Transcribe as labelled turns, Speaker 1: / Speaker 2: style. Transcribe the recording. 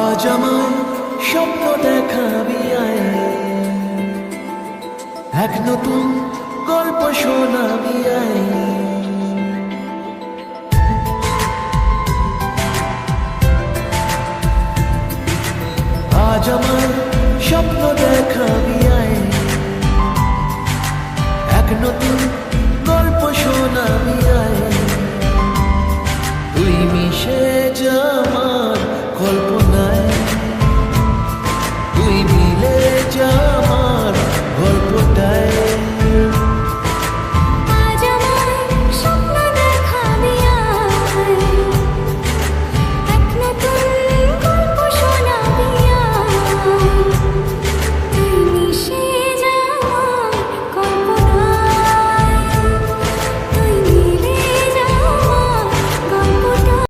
Speaker 1: আজ আমার স্বপ্ন দেখাবি আয়। এক নতুন গল্প শোনাবি আয়। আজ আমার স্বপ্ন দেখাবি